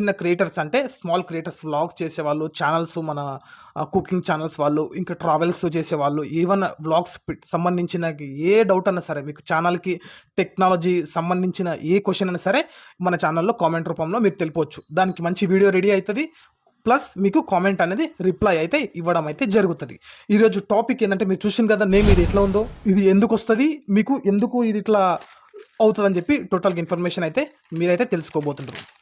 చిన్న క్రియేటర్స్ అంటే small creators vlogs చేసేవాళ్ళు ఛానల్స్ మన కుకింగ్ ఛానల్స్ వాళ్ళు ఇంకా ట్రావెల్స్ చేసేవాళ్ళు ఈవెన్ వ్లాగ్స్ సంబంధించిన ఏ డౌట్ అన్నా సరే మీకు ఛానల్కి టెక్నాలజీ సంబంధించిన ఏ క్వశ్చన్ అయినా సరే మన ఛానల్లో కామెంట్ రూపంలో మీరు తెలిపవచ్చు దానికి మంచి వీడియో రెడీ అవుతుంది ప్లస్ మీకు కామెంట్ అనేది రిప్లై అయితే ఇవ్వడం అయితే జరుగుతుంది. ఈరోజు టాపిక్ ఏంటంటే మీరు చూసిన కదా నేమ్ ఇది ఎట్లా ఉందో ఇది ఎందుకు వస్తుంది మీకు ఎందుకు ఇది ఇట్లా అవుతుందని చెప్పి టోటల్గా ఇన్ఫర్మేషన్ అయితే మీరైతే తెలుసుకోబోతుంటారు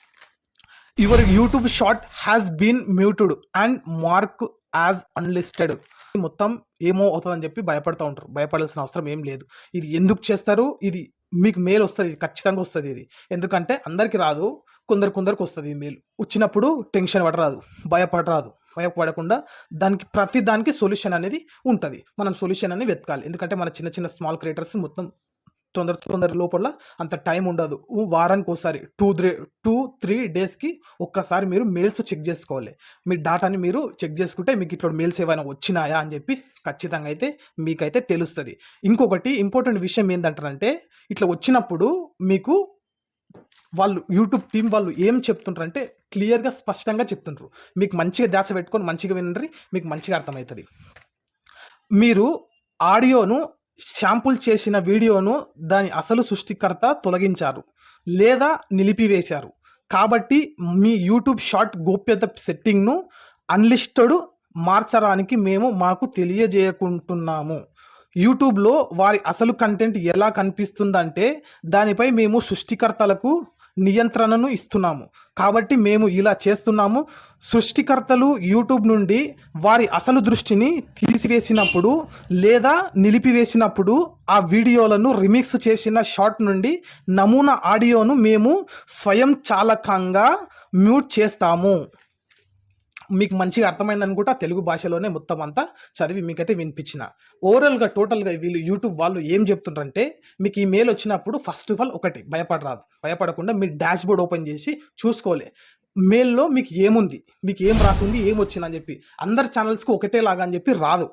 your YouTube short has been muted and mark as unlisted. మొత్తం ఏమో అవుతుందని చెప్పి భయపడుతూ ఉంటారు. భయపడాల్సిన అవసరం ఏం లేదు. ఇది ఎందుకు చేస్తారు? ఇది మీకు మేల్ వస్తుంది ఖచ్చితంగా వస్తుంది ఇది. ఎందుకంటే అందరికి రాదు కొందరు కొందరికి వస్తుంది ఈ మేల్ వచ్చినప్పుడు టెన్షన్ పడరాదు భయపడరాదు. భయపడకుండా దానికి ప్రతి దానికి సొల్యూషన్ అనేది ఉంటుంది. మనం సొల్యూషన్ అనేది వెతకాలి. ఎందుకంటే మన చిన్న చిన్న స్మాల్ క్రియేటర్స్ మొత్తం తొందర తొందర లోపల అంత టైం ఉండదు. వారానికి ఒకసారి టూ త్రీ టూ త్రీ డేస్కి ఒక్కసారి మీరు మెయిల్స్ చెక్ చేసుకోవాలి. మీ డాటాని మీరు చెక్ చేసుకుంటే మీకు ఇట్లా మెయిల్స్ ఏమైనా వచ్చినాయా అని చెప్పి ఖచ్చితంగా అయితే మీకైతే తెలుస్తుంది. ఇంకొకటి ఇంపార్టెంట్ విషయం ఏంటంటారంటే ఇట్లా వచ్చినప్పుడు మీకు వాళ్ళు యూట్యూబ్ టీం వాళ్ళు ఏం చెప్తుంటారంటే క్లియర్గా స్పష్టంగా చెప్తుంటారు మీకు మంచిగా ధ్యాస పెట్టుకొని మంచిగా వినండి మీకు మంచిగా అర్థమవుతుంది. మీరు ఆడియోను శాంపుల్ చేసిన వీడియోను దాని అసలు సృష్టికర్త తొలగించారు లేదా నిలిపివేశారు. కాబట్టి మీ యూట్యూబ్ షార్ట్ గోప్యత సెట్టింగ్ను అన్లిస్టెడ్ మార్చడానికి మేము మాకు తెలియజేయకుంటున్నాము. యూట్యూబ్లో వారి అసలు కంటెంట్ ఎలా కనిపిస్తుందంటే దానిపై మేము సృష్టికర్తలకు నియంత్రణను ఇస్తున్నాము. కాబట్టి మేము ఇలా చేస్తున్నాము. సృష్టికర్తలు యూట్యూబ్ నుండి వారి అసలు దృష్టిని తీసివేసినప్పుడు లేదా నిలిపివేసినప్పుడు ఆ వీడియోలను రిమిక్స్ చేసిన షార్ట్ నుండి నమూనా ఆడియోను మేము స్వయం చాలకంగా మ్యూట్ చేస్తాము. మీకు మంచిగా అర్థమైంది అనుకుంటా తెలుగు భాషలోనే మొత్తం అంతా చదివి మీకైతే వినిపించిన. ఓవరాల్గా టోటల్గా వీళ్ళు యూట్యూబ్ వాళ్ళు ఏం చెప్తుంటారంటే మీకు ఈ మెయిల్ వచ్చినప్పుడు ఫస్ట్ ఆఫ్ ఆల్ ఒకటి భయపడరాదు. భయపడకుండా మీరు డాష్ బోర్డ్ ఓపెన్ చేసి చూసుకోవాలి మెయిల్లో మీకు ఏముంది? మీకు ఏం రాసింది? ఏం వచ్చిందని చెప్పి. అందరి ఛానల్స్కి ఒకటే లాగా అని చెప్పి రాదు.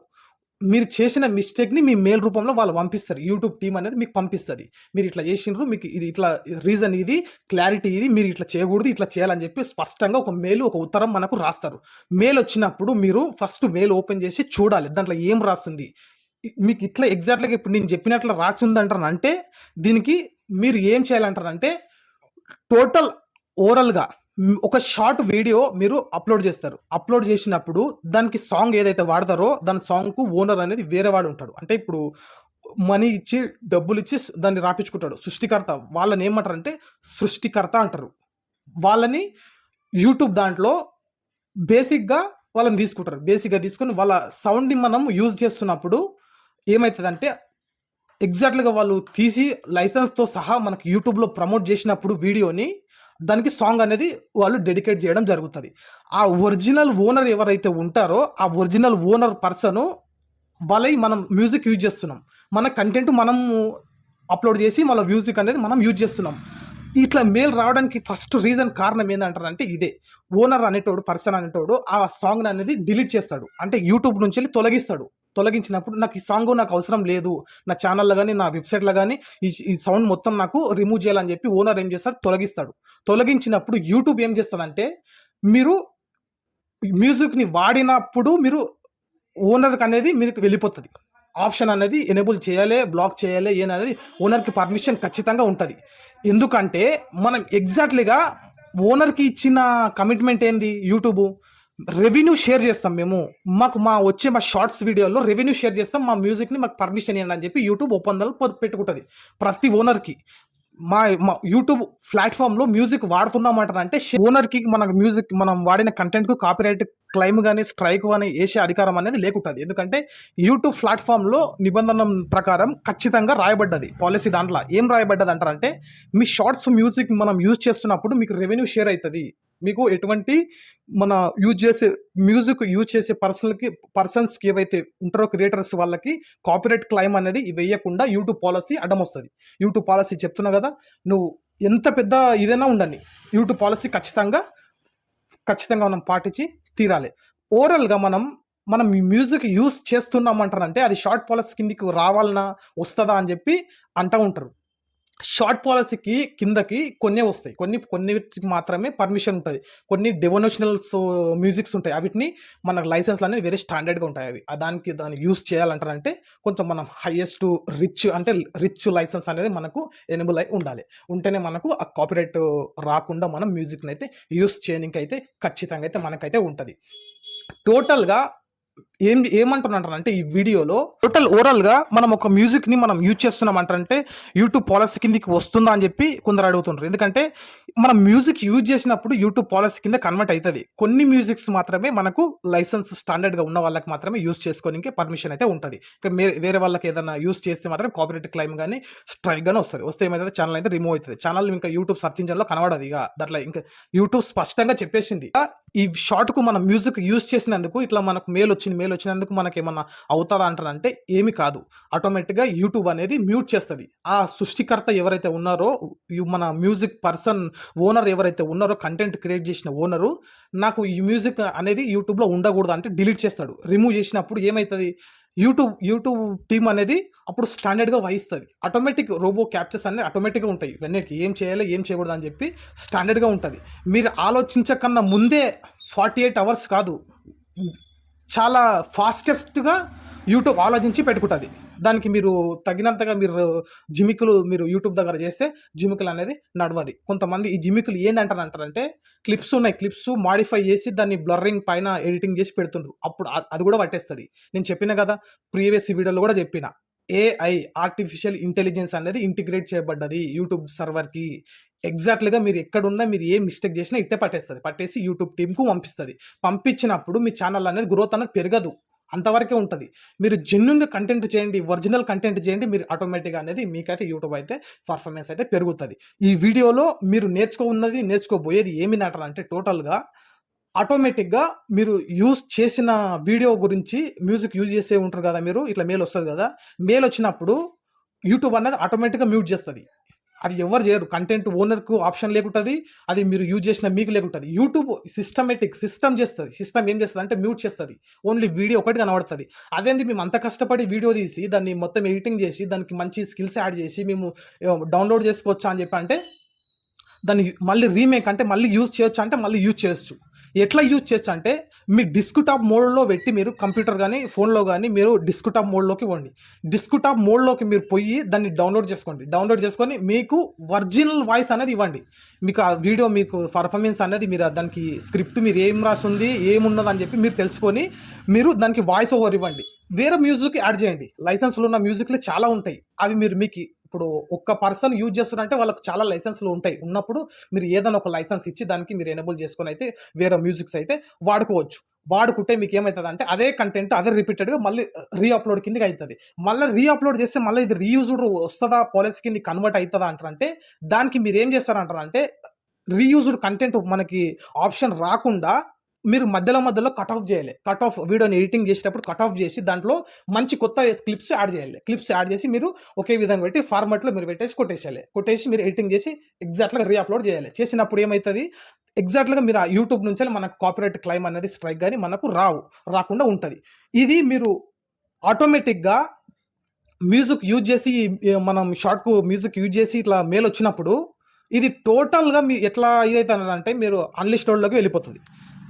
మీరు చేసిన మిస్టేక్ని మీ మెయిల్ రూపంలో వాళ్ళు పంపిస్తారు. యూట్యూబ్ టీం అనేది మీకు పంపిస్తుంది. మీరు ఇట్లా చేసినారు మీకు ఇది ఇట్లా రీజన్ ఇది క్లారిటీ ఇది మీరు ఇట్లా చేయకూడదు ఇట్లా చేయాలని చెప్పి స్పష్టంగా ఒక మెయిల్ ఒక ఉత్తరం మనకు రాస్తారు. మెయిల్ వచ్చినప్పుడు మీరు ఫస్ట్ మెయిల్ ఓపెన్ చేసి చూడాలి. దాంట్లో ఏం రాస్తుంది? మీకు ఇట్లా ఎగ్జాక్ట్గా ఇప్పుడు నేను చెప్పినట్లు రాసి ఉందంటారు అంటే దీనికి మీరు ఏం చేయాలంటారంటే టోటల్ ఓవరాల్గా ఒక షార్ట్ వీడియో మీరు అప్లోడ్ చేస్తారు. అప్లోడ్ చేసినప్పుడు దానికి సాంగ్ ఏదైతే వాడతారో దాని సాంగ్కు ఓనర్ అనేది వేరే వాడు ఉంటాడు. అంటే ఇప్పుడు మనీ ఇచ్చి డబ్బులు ఇచ్చి దాన్ని రాపించుకుంటాడు. సృష్టికర్త వాళ్ళని ఏమంటారంటే సృష్టికర్త అంటారు. వాళ్ళని యూట్యూబ్ దాంట్లో బేసిక్గా వాళ్ళని తీసుకుంటారు. బేసిక్గా తీసుకొని వాళ్ళ సౌండ్ని మనం యూజ్ చేస్తున్నప్పుడు ఏమవుతుందంటే ఎగ్జాక్ట్గా వాళ్ళు తీసి లైసెన్స్తో సహా మనకి యూట్యూబ్లో ప్రమోట్ చేసినప్పుడు వీడియోని దానికి సాంగ్ అనేది వాళ్ళు డెడికేట్ చేయడం జరుగుతుంది. ఆ ఒరిజినల్ ఓనర్ ఎవరైతే ఉంటారో ఆ ఒరిజినల్ ఓనర్ పర్సన్ వాళ్ళై మనం మ్యూజిక్ యూజ్ చేస్తున్నాం. మన కంటెంట్ మనం అప్లోడ్ చేసి మన మ్యూజిక్ అనేది మనం యూజ్ చేస్తున్నాం. ఇట్లా మెయిల్ రావడానికి ఫస్ట్ రీజన్ కారణం ఏంటంటారంటే ఇదే. ఓనర్ అనేటోడు పర్సన్ అనేటోడు ఆ సాంగ్ అనేది డిలీట్ చేస్తాడు. అంటే యూట్యూబ్ నుంచి వెళ్ళి తొలగిస్తాడు. తొలగించినప్పుడు నాకు ఈ సాంగ్ నాకు అవసరం లేదు. నా ఛానల్లో కానీ నా వెబ్సైట్లో కానీ ఈ ఈ సౌండ్ మొత్తం నాకు రిమూవ్ చేయాలని చెప్పి ఓనర్ ఏం చేస్తాడు? తొలగిస్తాడు. తొలగించినప్పుడు యూట్యూబ్ ఏం చేస్తుందంటే మీరు మ్యూజిక్ని వాడినప్పుడు మీరు ఓనర్కి అనేది మీకు వెళ్ళిపోతుంది. ఆప్షన్ అనేది ఎనేబుల్ చేయాలి బ్లాక్ చేయాలి ఏననేది ఓనర్కి పర్మిషన్ ఖచ్చితంగా ఉంటుంది. ఎందుకంటే మనం ఎగ్జాక్ట్లీగా ఓనర్కి ఇచ్చిన కమిట్మెంట్ ఏంది? యూట్యూబ్ రెవెన్యూ షేర్ చేస్తాం మేము. మాకు మా వచ్చే మా షార్ట్స్ వీడియోలో రెవెన్యూ షేర్ చేస్తాం మా మ్యూజిక్ని మాకు పర్మిషన్ ఇవ్వండి అని చెప్పి యూట్యూబ్ ఒప్పందాలు పెట్టుకుంటుంది. ప్రతి ఓనర్కి మా మా యూట్యూబ్ ప్లాట్ఫామ్లో మ్యూజిక్ వాడుతున్నామంటారంటే ఓనర్కి మన మ్యూజిక్ మనం వాడిన కంటెంట్కు కాపీరైట్ క్లైమ్ కానీ స్ట్రైక్ కానీ వేసే అధికారం అనేది లేకుంటుంది. ఎందుకంటే యూట్యూబ్ ప్లాట్ఫామ్లో నిబంధన ప్రకారం ఖచ్చితంగా రాయబడ్డది పాలసీ దాంట్లో. ఏం రాయబడ్డది అంటారంటే మీ షార్ట్స్ మ్యూజిక్ మనం యూజ్ చేస్తున్నప్పుడు మీకు రెవెన్యూ షేర్ అవుతుంది. మీకు ఎటువంటి మన యూజ్ చేసే మ్యూజిక్ యూజ్ చేసే పర్సన్కి పర్సన్స్కి ఏవైతే ఉంటారో క్రియేటర్స్ వాళ్ళకి కాపీరైట్ క్లైమ్ అనేది వేయకుండా యూట్యూబ్ పాలసీ అడ్డం వస్తుంది యూట్యూబ్ పాలసీ చెప్తున్నా కదా నువ్వు ఎంత పెద్ద ఇదైనా ఉండండి. యూట్యూబ్ పాలసీ ఖచ్చితంగా ఖచ్చితంగా మనం పాటించి తీరాలి. ఓవరాల్గా మనం మనం మ్యూజిక్ యూస్ చేస్తున్నామంటారంటే అది షార్ట్ పాలసీ కిందికి రావాలనా వస్తుందా అని చెప్పి అంటూ ఉంటారు. షార్ట్ పాలసీకి కిందకి కొన్ని వస్తాయి. కొన్ని కొన్నిటికి మాత్రమే పర్మిషన్ ఉంటుంది కొన్ని డివోషనల్స్ మ్యూజిక్స్ ఉంటాయి. అవిటిని మనకు లైసెన్స్‌లనేవి వేరే స్టాండర్డ్‌గా ఉంటాయి అవి. దానికి దాన్ని యూజ్ చేయాలంటారంటే కొంచెం మనం హైయెస్ట్ రిచ్ అంటే రిచ్ లైసెన్స్ అనేది మనకు ఎనిబుల్ అయి ఉండాలి. ఉంటేనే మనకు ఆ కాపీరైట్ రాకుండా మనం మ్యూజిక్‌నైతే యూజ్ అయితే ఖచ్చితంగా అయితే మనకైతే ఉంటుంది టోటల్‌గా ఏం ఏమంటున్నానంటే ఈ వీడియోలో టోటల్ ఓవరాల్‌గా మనం ఒక మ్యూజిక్‌ని మనం యూజ్ చేస్తున్నామంటారంటే యూట్యూబ్ పాలసీ కిందకి వస్తుందా అని చెప్పి కొందరు అడుగుతుంటారు ఎందుకంటే మనం మ్యూజిక్ యూజ్ చేసినప్పుడు యూట్యూబ్ పాలసీ కింద కన్వర్ట్ అవుతుంది. కొన్ని మ్యూజిక్స్ మాత్రమే మనకు లైసెన్స్ స్టాండర్డ్‌గా ఉన్న వాళ్ళకి మాత్రమే యూజ్ చేసుకోనికి పర్మిషన్ అయితే ఉంటుంది. ఇంకా వేరే వాళ్ళకి ఏదైనా యూజ్ చేస్తే మాత్రం కాపీరేట్ క్లెయిమ్ కానీ స్ట్రైక్ గాని వస్తుంది. వస్తే ఏమైతే ఛానల్ అయితే రిమూవ్ అవుతుంది. ఛానల్ ఇంకా యూట్యూబ్ సర్చ్ ఇంజన్లో కనబడదు ఇక. దాంట్లో ఇంకా యూట్యూబ్ స్పష్టంగా చెప్పేసింది. ఈ షార్ట్‌కు మనం మ్యూజిక్ యూజ్ చేసినందుకు ఇట్లా మనకు మేలు వచ్చింది. మెయిల్ వచ్చినందుకు మనకేమన్నా అవుతుందా అంటారంటే ఏమి కాదు. ఆటోమేటిక్‌గా యూట్యూబ్ అనేది మ్యూట్ చేస్తుంది ఆ సృష్టికర్త ఎవరైతే ఉన్నారో మన మ్యూజిక్ పర్సన్ ఓనర్ ఎవరైతే ఉన్నారో కంటెంట్ క్రియేట్ చేసిన ఓనరు నాకు ఈ మ్యూజిక్ అనేది యూట్యూబ్‌లో ఉండకూడదు అంటే డిలీట్ చేస్తాడు. రిమూవ్ చేసినప్పుడు ఏమవుతుంది యూట్యూబ్ యూట్యూబ్ టీమ్ అనేది అప్పుడు స్టాండర్డ్‌గా వహిస్తుంది ఆటోమేటిక్ రోబో క్యాప్చర్స్ అన్నీ ఆటోమేటిక్‌గా ఉంటాయి. ఇవన్నీ ఏం చేయాలి, ఏం చేయకూడదు అని చెప్పి స్టాండర్డ్‌గా ఉంటుంది మీరు ఆలోచించకన్నా ముందే 48 అవర్స్ కాదు. చాలా ఫాస్టెస్ట్‌గా యూట్యూబ్ ఆలోచించి పెట్టుకుంటుంది దానికి మీరు తగినంతగా మీరు జిమికులు మీరు యూట్యూబ్ దగ్గర చేస్తే జిమికులు అనేది నడవది. కొంతమంది ఈ జిమికులు ఏందంటారంటారంటే క్లిప్స్ ఉన్నాయి. క్లిప్స్ మాడిఫై చేసి దాన్ని బ్లర్రింగ్ పైన ఎడిటింగ్ చేసి పెడుతుండ్రు. అప్పుడు అది కూడా పట్టేస్తుంది నేను చెప్పిన కదా! ప్రీవియస్ వీడియోలో కూడా చెప్పిన. ఏఐ ఆర్టిఫిషియల్ ఇంటెలిజెన్స్ అనేది ఇంటిగ్రేట్ చేయబడ్డది యూట్యూబ్ సర్వర్‌కి. ఎగ్జాక్ట్‌లీగా మీరు ఎక్కడున్నా మీరు ఏ మిస్టేక్ చేసినా ఇట్టే పట్టేస్తుంది పట్టేసి యూట్యూబ్ టీమ్‌కు పంపిస్తుంది పంపించినప్పుడు మీ ఛానల్ అనేది గ్రోత్ అనేది పెరగదు. అంతవరకే ఉంటుంది మీరు జెన్యూన్‌గా కంటెంట్ చేయండి. ఒరిజినల్ కంటెంట్ చేయండి. మీరు ఆటోమేటిక్‌గా అనేది మీకైతే యూట్యూబ్ అయితే పర్ఫార్మెన్స్ అయితే పెరుగుతుంది ఈ వీడియోలో మీరు నేర్చుకోనున్నది, నేర్చుకోబోయేది ఏమి నాటారు అంటే టోటల్‌గా ఆటోమేటిక్‌గా మీరు యూజ్ చేసిన వీడియో గురించి మ్యూజిక్ యూజ్ చేసే ఉంటారు కదా మీరు. ఇట్లా మెయిల్ వస్తుంది కదా! మెయిల్ వచ్చినప్పుడు యూట్యూబ్ అనేది ఆటోమేటిక్‌గా మ్యూట్ చేస్తుంది అది ఎవరు చేయరు. కంటెంట్ ఓనర్‌కు ఆప్షన్ లేకుంటుంది అది మీరు యూజ్ చేసిన మీకు లేకుంటది. యూట్యూబ్ సిస్టమేటిక్ సిస్టమ్ చేస్తుంది సిస్టమ్ ఏం చేస్తుంది అంటే మ్యూట్ చేస్తుంది ఓన్లీ వీడియో ఒకటి కనబడుతుంది అదేంది మేము అంత కష్టపడి వీడియో తీసి దాన్ని మొత్తం ఎడిటింగ్ చేసి దానికి మంచి స్కిల్స్ యాడ్ చేసి మేము డౌన్‌లోడ్ చేసుకోవచ్చా అని చెప్పి అంటే దాన్ని మళ్ళీ రీమేక్ అంటే మళ్ళీ యూజ్ చేయొచ్చు అంటే మళ్ళీ యూజ్ చేయొచ్చు. ఎట్లా యూజ్ చేయొచ్చు అంటే మీ డెస్క్‌టాప్ మోడ్‌లో పెట్టి మీరు కంప్యూటర్ కానీ ఫోన్‌లో కానీ మీరు డెస్క్‌టాప్ మోడ్‌లోకి పోండి. డెస్క్‌టాప్ మోడ్‌లోకి మీరు పోయి దాన్ని డౌన్‌లోడ్ చేసుకోండి. డౌన్‌లోడ్ చేసుకొని మీకు ఒరిజినల్ వాయిస్ అనేది ఇవ్వండి. మీకు ఆ వీడియో మీకు పర్ఫార్మెన్స్ అనేది మీరు దానికి స్క్రిప్ట్ మీరు ఏం రాసుంది, ఏమున్నదని చెప్పి మీరు తెలుసుకొని మీరు దానికి వాయిస్ ఓవర్ ఇవ్వండి. వేరే మ్యూజిక్ యాడ్ చేయండి. లైసెన్స్‌లు ఉన్న మ్యూజిక్‌లు చాలా ఉంటాయి. అవి మీరు మీకు ఇప్పుడు ఒక్క పర్సన్ యూజ్ చేస్తున్నారంటే వాళ్ళకి చాలా లైసెన్స్‌లు ఉంటాయి. ఉన్నప్పుడు మీరు ఏదైనా ఒక లైసెన్స్ ఇచ్చి దానికి మీరు ఎనేబుల్ చేసుకొని అయితే వేరే మ్యూజిక్స్ అయితే వాడుకోవచ్చు. వాడుకుంటే మీకు ఏమవుతుందంటే అదే కంటెంట్ అదే రిపీటెడ్‌గా మళ్ళీ రీ అప్‌లోడ్ కిందకి అవుతుంది మళ్ళీ రీ అప్‌లోడ్ చేస్తే మళ్ళీ ఇది రీయూజ్డ్ వస్తుందా పాలసీ కింద కన్వర్ట్ అవుతుందా అంటారంటే దానికి మీరు ఏం చేస్తారంటారంటే రీయూజ్డ్ కంటెంట్ మనకి ఆప్షన్ రాకుండా మీరు మధ్యలో మధ్యలో కట్ ఆఫ్ చేయాలి. కట్ ఆఫ్ వీడియోని ఎడిటింగ్ చేసేటప్పుడు కట్ ఆఫ్ చేసి దాంట్లో మంచి కొత్త క్లిప్స్ యాడ్ చేయాలి. క్లిప్స్ యాడ్ చేసి మీరు ఒకే విధంగా పెట్టి ఫార్మాట్‌లో మీరు పెట్టేసి కొట్టేసేయాలి. కొట్టేసి మీరు ఎడిటింగ్ చేసి ఎగ్జాక్ట్‌గా రీ అప్‌లోడ్ చేయాలి. చేసినప్పుడు ఏమవుతుంది ఎగ్జాక్ట్‌గా మీరు ఆ యూట్యూబ్ నుంచే మనకు కాపీరైట్ క్లైమ్ అనేది స్ట్రైక్ కానీ మనకు రావు. రాకుండా ఉంటుంది ఇది మీరు ఆటోమేటిక్‌గా మ్యూజిక్ యూజ్ చేసి మనం షార్ట్‌కు మ్యూజిక్ యూజ్ చేసి ఇట్లా మేలు వచ్చినప్పుడు ఇది టోటల్‌గా మీ ఎట్లా ఇదైతదంటే మీరు అన్‌లిస్టెడ్‌లోకి వెళ్ళిపోతుంది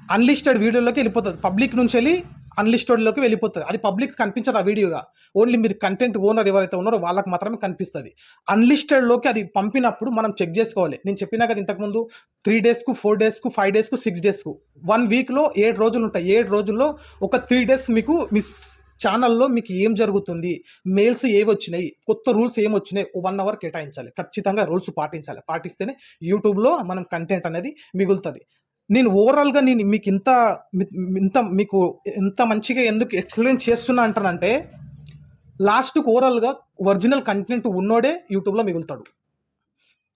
అన్‌లిస్టెడ్ వీడియోలోకి వెళ్ళిపోతుంది పబ్లిక్ నుంచి వెళ్ళి అన్‌లిస్టెడ్‌లోకి వెళ్ళిపోతుంది అది పబ్లిక్ కనిపించదు ఆ వీడియోగా. ఓన్లీ మీరు కంటెంట్ ఓనర్ ఎవరైతే ఉన్నారో వాళ్ళకి మాత్రమే కనిపిస్తుంది అన్‌లిస్టెడ్‌లోకి అది పంపినప్పుడు మనం చెక్ చేసుకోవాలి. నేను చెప్పినా కదా ఇంతకుముందు త్రీ డేస్‌కు, ఫోర్ డేస్‌కు, ఫైవ్ డేస్‌కు, సిక్స్ డేస్‌కు వన్ వీక్‌లో ఏడు రోజులు ఉంటాయి. ఏడు రోజుల్లో ఒక త్రీ డేస్ మీకు మిస్ ఛానల్లో మీకు ఏం జరుగుతుంది? మెయిల్స్ ఏవి వచ్చినాయి కొత్త రూల్స్ ఏమొచ్చినాయి? 1 అవర్ కేటాయించాలి. ఖచ్చితంగా రూల్స్ పాటించాలి. పాటిస్తేనే యూట్యూబ్‌లో మనం కంటెంట్ అనేది మిగులుతుంది నేను ఓవరాల్‌గా నేను మీకు ఇంత ఇంత మీకు ఇంత మంచిగా ఎందుకు ఎక్స్‌ప్లెయిన్ చేస్తున్నా అంటానంటే లాస్ట్‌కి ఓవరాల్‌గా ఒరిజినల్ కంటెంట్ ఉన్నోడే యూట్యూబ్‌లో మిగులుతాడు.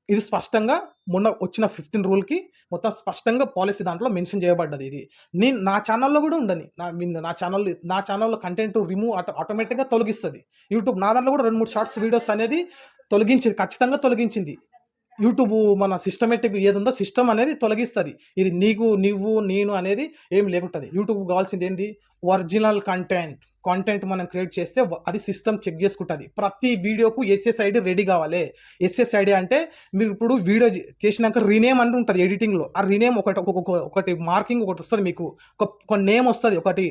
ఇది స్పష్టంగా మొన్న వచ్చిన 15 రూల్‌కి మొత్తం స్పష్టంగా పాలసీ దాంట్లో మెన్షన్ చేయబడ్డది ఇది. నేను నా ఛానల్లో కూడా ఉండని. నా నా ఛానల్ నా ఛానల్లో కంటెంట్ రిమూవ్ ఆటో ఆటోమేటిక్‌గా తొలగిస్తుంది యూట్యూబ్ నా దాంట్లో కూడా 2, 3 షార్ట్స్ వీడియోస్ అనేది తొలగించింది. ఖచ్చితంగా తొలగించింది. యూట్యూబ్ మన సిస్టమేటిక్ ఏది ఉందో సిస్టమ్ అనేది తొలగిస్తుంది. ఇది నీకు నువ్వు నేను అనేది ఏం లేకుంటుంది. యూట్యూబ్ కావాల్సింది ఏంది? ఒరిజినల్ కంటెంట్ కంటెంట్ మనం క్రియేట్ చేస్తే అది సిస్టమ్ చెక్ చేసుకుంటుంది. ప్రతి వీడియోకు ఎస్ఎస్ ఐడి రెడీ కావాలి. ఎస్ఎస్ ఐడి అంటే మీరు ఇప్పుడు వీడియో చేసినాక రీనేమ్ అని ఉంటుంది ఎడిటింగ్లో ఆ రీనేమ్ ఒకటి ఒకటి మార్కింగ్ ఒకటి వస్తుంది మీకు. ఒక నేమ్ వస్తుంది ఒకటి.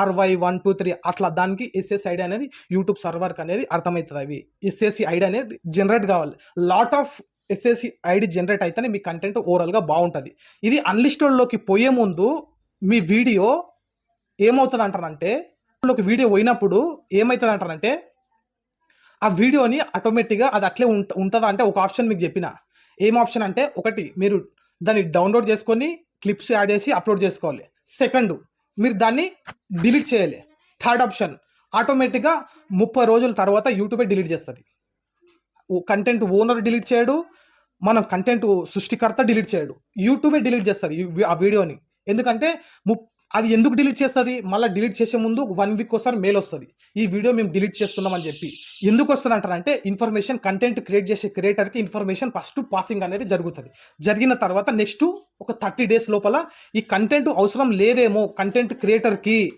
ఆర్వై వన్ టూ త్రీ అట్లా దానికి ఎస్ఎస్ ఐడి అనేది యూట్యూబ్ సర్వర్కి అనేది అర్థమవుతుంది అవి. ఎస్ఎస్సి ఐడి అనేది జనరేట్ కావాలి. Lot of SSC ID generate అయితేనే మీ కంటెంట్ ఓవరాల్గా బాగుంటుంది. ఇది అన్లిస్టెడ్లోకి పోయే ముందు మీ వీడియో ఏమవుతుంది అంటారంటే లోకి వీడియో పోయినప్పుడు ఏమవుతుంది అంటారంటే ఆ వీడియోని ఆటోమేటిక్గా అది అట్లే ఉంట ఉంటుందా అంటే ఒక ఆప్షన్ మీకు చెప్పిన. ఏం ఆప్షన్ అంటే ఒకటి మీరు దాన్ని డౌన్లోడ్ చేసుకొని క్లిప్స్ యాడ్ చేసి అప్లోడ్ చేసుకోవాలి. సెకండ్ మీరు దాన్ని డిలీట్ చేయాలి. థర్డ్ ఆప్షన్ ఆటోమేటిక్గా ముప్పై రోజుల తర్వాత యూట్యూబే డిలీట్ చేస్తుంది. కంటెంట్ ఓనర్ డిలీట్ చేయడు మనం కంటెంట్ సృష్టికర్త డిలీట్ చేయడు. యూట్యూబే డిలీట్ చేస్తుంది ఆ వీడియోని. ఎందుకంటే ము అది ఎందుకు డిలీట్ చేస్తుంది? మళ్ళీ డిలీట్ చేసే ముందు వన్ వీక్ ఒకసారి మెయిల్ వస్తుంది. ఈ వీడియో మేము డిలీట్ చేస్తున్నామని చెప్పి. ఎందుకు వస్తుంది అంటారంటే ఇన్ఫర్మేషన్ కంటెంట్ క్రియేట్ చేసే క్రియేటర్కి ఇన్ఫర్మేషన్ ఫస్ట్ పాసింగ్ అనేది జరుగుతుంది. జరిగిన తర్వాత నెక్స్ట్ ఒక థర్టీ డేస్ లోపల ఈ కంటెంట్ అవసరం లేదేమో కంటెంట్ క్రియేటర్కి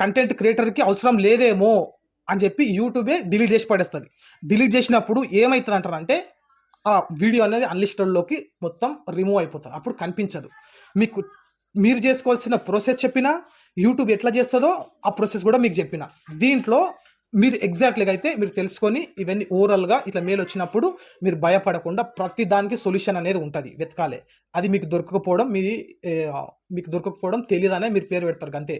కంటెంట్ క్రియేటర్కి అవసరం లేదేమో అని చెప్పి యూట్యూబే డిలీట్ చేసి పడేస్తుంది. డిలీట్ చేసినప్పుడు ఏమవుతుంది అంటారంటే ఆ వీడియో అనేది అన్లిస్టెడ్లోకి మొత్తం రిమూవ్ అయిపోతుంది. అప్పుడు కనిపించదు. మీకు మీరు చేసుకోవాల్సిన ప్రాసెస్ చెప్పినా యూట్యూబ్ ఎట్లా చేస్తుందో ఆ ప్రాసెస్ కూడా మీకు చెప్పిన. దీంట్లో మీరు ఎగ్జాక్ట్లీగా అయితే మీరు తెలుసుకొని ఇవన్నీ ఓవరాల్గా ఇట్లా మేలు వచ్చినప్పుడు మీరు భయపడకుండా ప్రతి దానికి సొల్యూషన్ అనేది ఉంటుంది వెతకాలే. అది మీకు దొరకకపోవడం మీది మీకు దొరకకపోవడం తెలియదనే మీరు పేరు పెడతారు అంతే.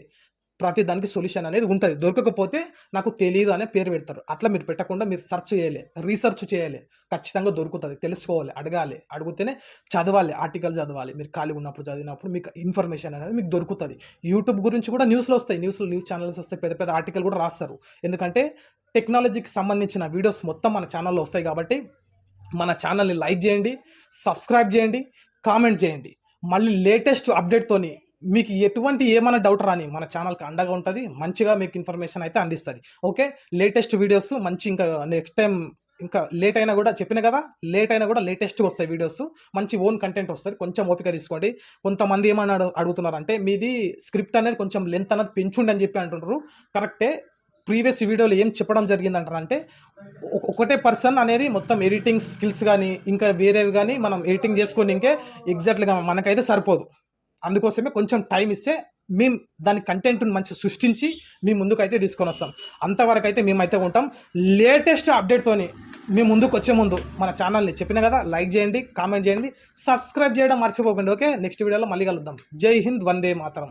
ప్రతి దానికి సొల్యూషన్ అనేది ఉంటుంది. దొరకకపోతే నాకు తెలియదు అనే పేరు పెడతారు. అట్లా మీరు పెట్టకుండా మీరు సెర్చ్ చేయాలి. రీసెర్చ్ చేయాలి. ఖచ్చితంగా దొరుకుతుంది. తెలుసుకోవాలి. అడగాలి. అడిగితేనే చదవాలి. ఆర్టికల్ చదవాలి. మీరు ఖాళీ ఉన్నప్పుడు చదివినప్పుడు మీకు ఇన్ఫర్మేషన్ అనేది మీకు దొరుకుతుంది. యూట్యూబ్ గురించి కూడా న్యూస్లో వస్తాయి. న్యూస్లో న్యూస్ ఛానల్స్ వస్తాయి. పెద్ద పెద్ద ఆర్టికల్ కూడా రాస్తారు. ఎందుకంటే టెక్నాలజీకి సంబంధించిన వీడియోస్ మొత్తం మన ఛానల్లో వస్తాయి కాబట్టి మన ఛానల్ని లైక్ చేయండి సబ్స్క్రైబ్ చేయండి కామెంట్ చేయండి. మళ్ళీ లేటెస్ట్ అప్డేట్తోని మీకు ఎటువంటి ఏమైనా డౌట్ రాని మన ఛానల్కి అండగా ఉంటుంది మంచిగా మీకు ఇన్ఫర్మేషన్ అయితే అందిస్తుంది. ఓకే లేటెస్ట్ వీడియోస్ మంచి ఇంకా నెక్స్ట్ టైం ఇంకా లేట్ అయినా కూడా చెప్పిన కదా లేట్ అయినా కూడా లేటెస్ట్గా వస్తాయి వీడియోస్ మంచి ఓన్ కంటెంట్ వస్తుంది. కొంచెం ఓపిక తీసుకోండి. కొంతమంది ఏమన్నా అడుగుతున్నారంటే మీది స్క్రిప్ట్ అనేది కొంచెం లెంత్ అనేది పెంచుండి అని చెప్పి అంటున్నారు కరెక్టే ప్రీవియస్ వీడియోలో ఏం చెప్పడం జరిగింది అంటారంటే ఒకటే పర్సన్ అనేది మొత్తం ఎడిటింగ్ స్కిల్స్ కానీ ఇంకా వేరేవి కానీ మనం ఎడిటింగ్ చేసుకొని ఇంకే ఎగ్జాక్ట్గా మనకైతే సరిపోదు. అందుకోసమే కొంచెం టైం ఇస్తే మేము దాని కంటెంట్ని మంచి సృష్టించి మీ ముందుకు అయితే తీసుకొని వస్తాం. అంతవరకు అయితే మేమైతే ఉంటాం. లేటెస్ట్ అప్డేట్తోని మీ ముందుకు వచ్చే ముందు మన ఛానల్ని చెప్పిన కదా లైక్ చేయండి కామెంట్ చేయండి సబ్స్క్రైబ్ చేయడం మర్చిపోకండి ఓకే నెక్స్ట్ వీడియోలో మళ్ళీ కలుద్దాం. జై హింద్ వందే మాతరం.